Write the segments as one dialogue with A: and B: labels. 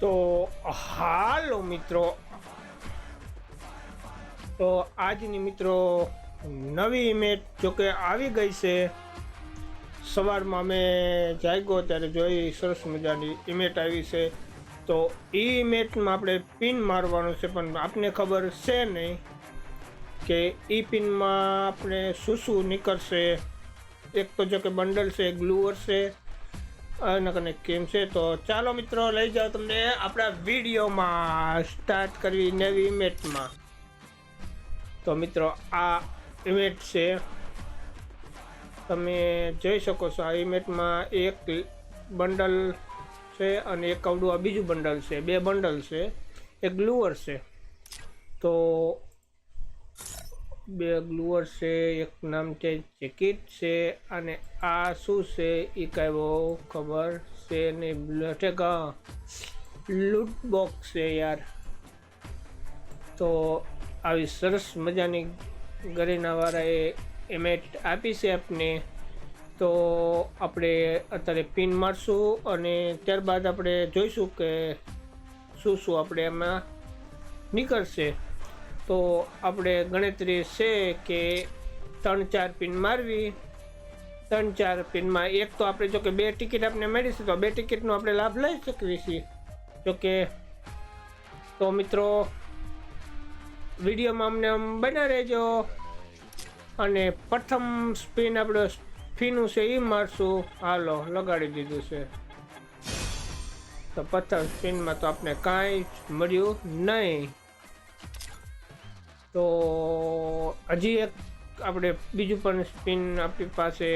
A: તો હાલો મિત્રો. તો આજની મિત્રો નવી ઇમેજ જોકે આવી ગઈ છે. સવારમાં અમે જાગ્યો ત્યારે જોઈ સરસ મજાની ઇમેટ આવી છે. તો એ ઇમેટમાં આપણે પિન મારવાનું છે, પણ આપને ખબર છે નહીં કે એ પિનમાં આપણે શું શું નીકળશે. એક તો જો કે બંડલ છે ગ્લુઅર છે અને કેમ છે? તો ચાલો મિત્રો, લઈ જાઓ તમને આપણા વિડીયોમાં સ્ટાર્ટ કરવી નવી ઇમેજમાં તો મિત્રો, આ ઇમેજ છે. તમે જોઈ શકો છો, આ ઇમેજમાં એક બંડલ છે અને એક કવડું આ બીજું બંડલ છે. બે બંડલ છે. એક ગ્લુઅર છે. તો બે ગ્લુઅર છે, એક નામ છે જેકેટ છે અને આ શું છે એ કાંઈ બહુ ખબર છે નહીં. ઠેક લૂટ બોક્સ છે યાર. તો આવી સરસ મજાની ગરીનાવાળાએ એમેટ આપી છે આપને. તો આપણે અત્યારે પિન મારશું અને ત્યારબાદ આપણે જોઈશું કે શું શું આપણે એમાં નીકળશે. તો આપણે ગણતરી છે કે ત્રણ ચાર પિન મારવી. ત્રણ ચાર પિનમાં એક તો આપણે જો કે બે ટિકિટ આપણે મળી છે, તો બે ટિકિટનો આપણે લાભ લઈ શકીએ છીએ જોકે તો મિત્રો, વિડીયોમાં અમને આમ બના રહેજો. અને પ્રથમ સ્પિન આપણે ફીનું છે એ મારશું. હાલો, લગાડી દીધું છે. તો પ્રથમ સ્પિનમાં તો આપણે કાંઈ જ મળ્યું નહીં. તો હજી એક આપણે બીજું પણ સ્પિન આપણી પાસે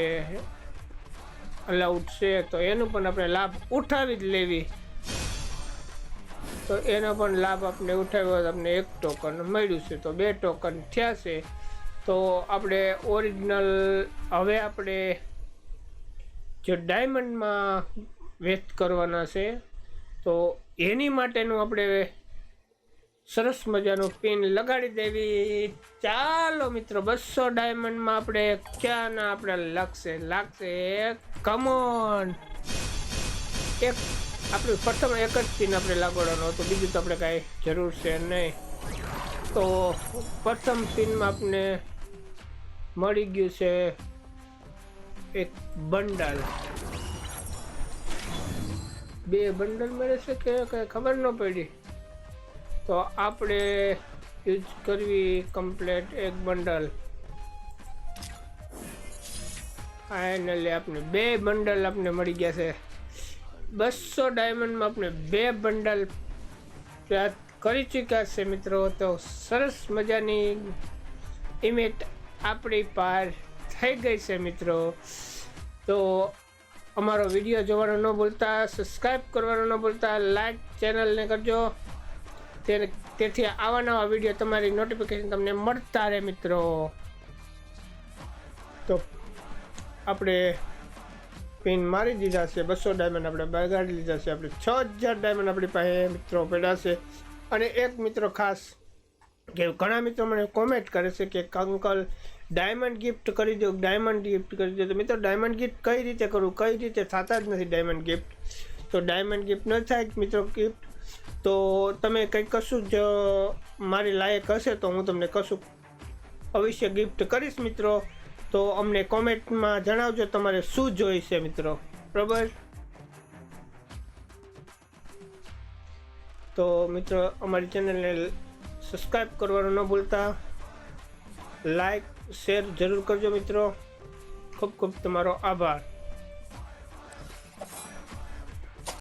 A: અલાઉડ છે, તો એનો પણ આપણે લાભ ઉઠાવી જ લેવી. તો એનો પણ લાભ આપણે ઉઠાવ્યો આપણે એક ટોકન મળ્યું છે, તો બે ટોકન થયા છે. તો આપણે ઓરિજિનલ હવે આપણે જે ડાયમંડમાં વેસ્ટ કરવાના છે, તો એની માટેનું આપણે સરસ મજાનું પિન લગાડી દેવી. ચાલો મિત્રો, બસો ડાયમંડમાં આપણે ક્યાંના આપણે લાગશે? લાગશે કમોન એક, આપણે પ્રથમ એક જ પિન આપણે લાગવાનો હતું. બીજું તો આપણે કાંઈ જરૂર છે નહીં. તો પ્રથમ પિનમાં આપણે મળી ગયું છે એક બંડલ. બે બંડલ મળે છે કે કઈ ખબર ન પડી? તો આપણે યુઝ કરવી કમ્પ્લેટ એક બંડલ. ફાઇનલી આપણે બે બંડલ આપણે મળી ગયા છે. બસો ડાયમંડમાં આપણે બે બંડલ પ્રાપ્ત કરી ચૂક્યા છે મિત્રો. તો સરસ મજાની ઇમેટ આપણી પાર થઈ ગઈ છે મિત્રો. તો અમારો વીડિયો જોવાનો ન ભૂલતા સબસ્ક્રાઈબ કરવાનો ન ભૂલતા લાઈક ચેનલને કરજો. તેથી આવા નવા વીડિયો તમારી નોટિફિકેશન તમને મળતા રહે મિત્રો. તો આપણે પિન મારી દીધા છે, બસો ડાયમંડ આપણે બગાડી લીધા છે, આપણે છ હજાર ડાયમંડ આપણી પાસે મિત્રો પડ્યા છે. અને એક મિત્રો ખાસ કે ઘણા મિત્રો મને કોમેન્ટ કરે છે કે અંકલ ડાયમંડ ગિફ્ટ કરી દો ડાયમંડ ગિફ્ટ કરી દો. તો મિત્રો ડાયમંડ ગિફ્ટ કઈ રીતે કરું? કઈ રીતે થતા જ નથી ડાયમંડ ગિફ્ટ તો ડાયમંડ ગિફ્ટ ન થાય મિત્રો ગિફ્ટ તો તમે કંઈક કશું જ મારી લાયક હશે તો હું તમને કશું અવશ્ય ગિફ્ટ કરીશ મિત્રો. તો અમને કોમેન્ટમાં જણાવજો તમારે શું જોઈશે મિત્રો. બરાબર? તો મિત્રો, અમારી ચેનલને સબસ્ક્રાઈબ કરવાનું ન ભૂલતા. લાઈક શેર જરૂર કરજો મિત્રો. ખૂબ ખૂબ તમારો આભાર.